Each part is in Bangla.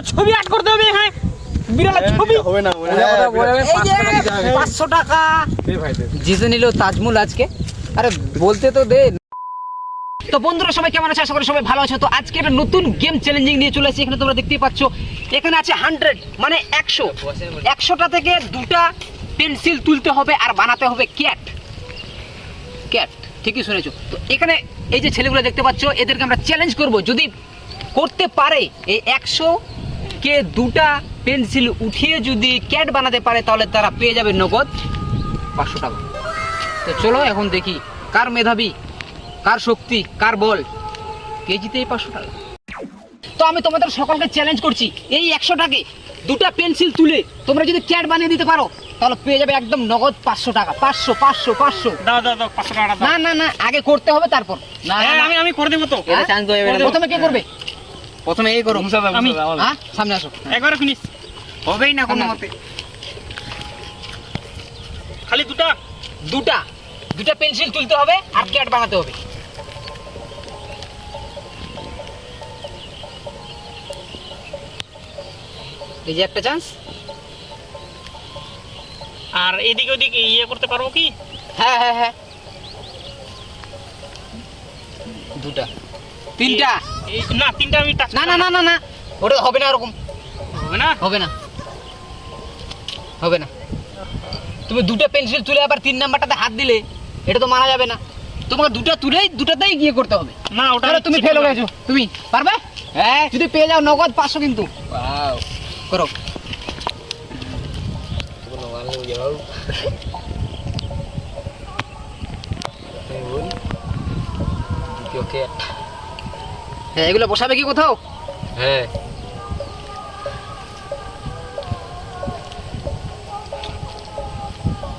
আমরা ছবি অ্যাড করতে হবে এখানে। বিড়ালের ছবি। হবে না পাঁচশো টাকা জিতে নিল তাজমুল আজকে। আরে বলতে তো দে। তো বন্ধুরা সবাই কেমন আছে? আশা করি সবাই ভালো আছে। তো আজকে একটা নতুন গেম চ্যালেঞ্জিং নিয়ে চলে এসেছি। এখানে তোমরা দেখতেই পাচ্ছ এখানে আছে হান্ড্রেড মানে একশো। একশোটা থেকে দুটা পেন্সিল তুলতে হবে আর বানাতে হবে ক্যাট ক্যাট ঠিকই শুনেছো। তো এখানে এই যে ছেলেগুলো দেখতে পাচ্ছ এদেরকে আমরা চ্যালেঞ্জ করব। যদি করতে পারে এই একশো কে দুটা পেন্সিল উঠিয়ে যদি ক্যাট বানাতে পারে তাহলে তারা পেয়ে যাবে নগদ পাঁচশো টাকা। তো চলো এখন দেখি কার মেধাবী কার শক্তি কার বল কে জিতে এই পাঁচশো টাকা। তো আমি তোমাদের সকলকে চ্যালেঞ্জ করছি এই একশো একশোটাকে দুটা পেন্সিল তুলে তোমরা যদি ক্যাট বানিয়ে দিতে পারো তাহলে পেয়ে যাবে একদম নগদ পাঁচশো টাকা। পাঁচশো পাঁচশো পাঁচশো। টাকা না না না আগে করতে হবে তারপর। না না, হ্যাঁ, আমি আমি করে দেবো তো। হ্যাঁ? প্রথমে কে করবে? প্রথমে এই করো আমি হ্যাঁ? সামনে আসো। একবারে ফিনিশ হবেই না কোনো মতে। খালি দুটা। দুটা। দুটা পেন্সিল তুলতে হবে আর ক্যাট বানাতে হবে। এই যে একটা চান্স আর এদিকে ওদিকে ইয়ে করতে পারব কি? হ্যাঁ হ্যাঁ হ্যাঁ। দুটা। তিনটা। না তিনটা আমি টাচ না না না না না। ওটা হবে না ওরকম। হবে না? হবে না। হবে না। তুমি দুটো পেন্সিল তুলে আবার তিন নাম্বারটাতে হাত দিলে এটা তো মানা যাবে না। তোমাকে দুটো তুলেই দুটাতেই গিয়ে করতে হবে। না ওটা তুমি ফেল হয়ে গেছো। তুমি পারবে? হ্যাঁ। যদি পেয়ে যাও নগদ পাঁচশো কিন্তু। করো। হ্যাঁ এগুলো বসাবে কি কোথাও? হ্যাঁ।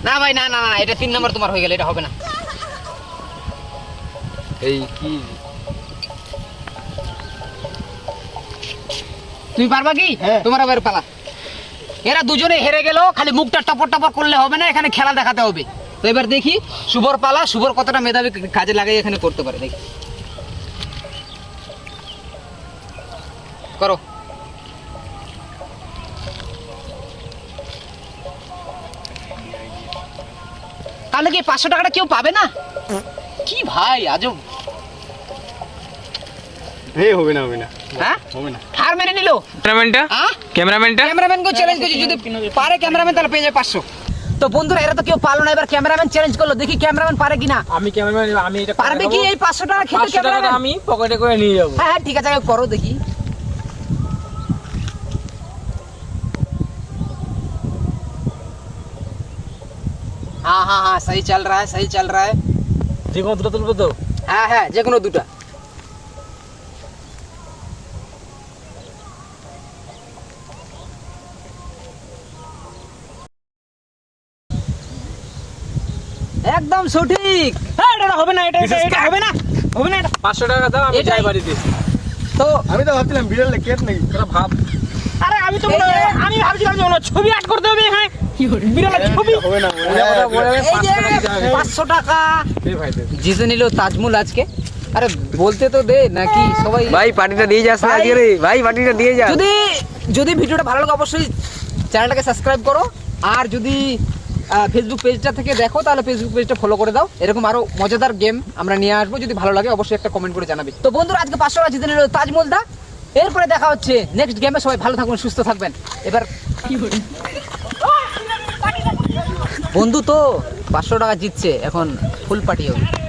না ভাই না না না এটা তিন নাম্বার তোমার হয়ে গেল এটা হবে না। এই কি? তুমি পারবা কি? হ্যাঁ। তোমার আবার পালা। এরা দুজনে হেরে গেল খালি মুখটা টপর টপর করলে হবে না এখানে খেলা দেখাতে হবে। তো এবার দেখি শুভর পালা শুভর কতটা মেধাবী কাজে লাগাই এখানে করতে পারে দেখি। করো। তাহলে কি পাঁচশো টাকাটা কেউ পাবে না? কি ভাই আজব। এই হবে না হবে না। হ্যাঁ? হবে না। হার মেনে নিল? ক্যামেরাম্যানটা? হ্যাঁ? ক্যামেরাম্যানটা? ক্যামেরাম্যানকে চ্যালেঞ্জ করছি যদি পারে ক্যামেরাম্যান তাহলে পেয়ে যায় পাঁচশো। তো বন্ধুরা এরা তো কেউ পারল না এবার ক্যামেরাম্যান চ্যালেঞ্জ করল। দেখি ক্যামেরাম্যান পারে কিনা। আমি ক্যামেরাম্যান আমি এটা পারবে কি এই পাঁচশো টাকা খেতে ক্যামেরাম্যান? আমি পকেটে করে নিয়ে যাব। হ্যাঁ হ্যাঁ ঠিক আছে করো দেখি। हाँ हाँ हाँ सही चल रहा है सही चल रहा है যে কোনো দুটো তুলবো তো হ্যাঁ হ্যাঁ যে কোনো দুটা একদম সঠিক হ্যাঁ এটা হবে না এটা এটা এটা হবে না হবে না এটা পাঁচশো টাকা দাও আমি এটাই- যাই বাড়িতে তো আমি তো ভাবছিলাম বিড়াল কেট নাকি তোরা ভাব আরে আমি তো এই যে- আমি ভাবছিলাম যে ওনার ছবি অ্যাড করতে হবে এখানে বিড়ালের ছবি? হবে না ওরা কথা বলে এই যে পাঁচশো টাকা এই ভাই দে। জিতে নিল তাজমুল আজকে। আরে বলতে তো দে নাকি সবাই ভাই পার্টিটা দিয়ে যাস না আজকে রে। ভাই পার্টিটা দিয়ে যা যদি যদি ভিডিওটা ভালো লাগে অবশ্যই চ্যানেলটাকে সাবস্ক্রাইব করো। আর যদি ফেসবুক পেজটা থেকে দেখো তাহলে ফেসবুক পেজটা ফলো করে দাও। এরকম আরও মজাদার গেম আমরা নিয়ে আসব। যদি ভালো লাগে অবশ্যই একটা কমেন্ট করে জানাবে। তো বন্ধুরা আজকে পাঁচশো টাকা জিতে নিল তাজমুল দা এরপরে দেখা হচ্ছে নেক্সট গেমে সবাই ভালো থাকবেন সুস্থ থাকবেন। এবার বন্ধু তো পাঁচশো টাকা জিতছে এখন ফুল হবে।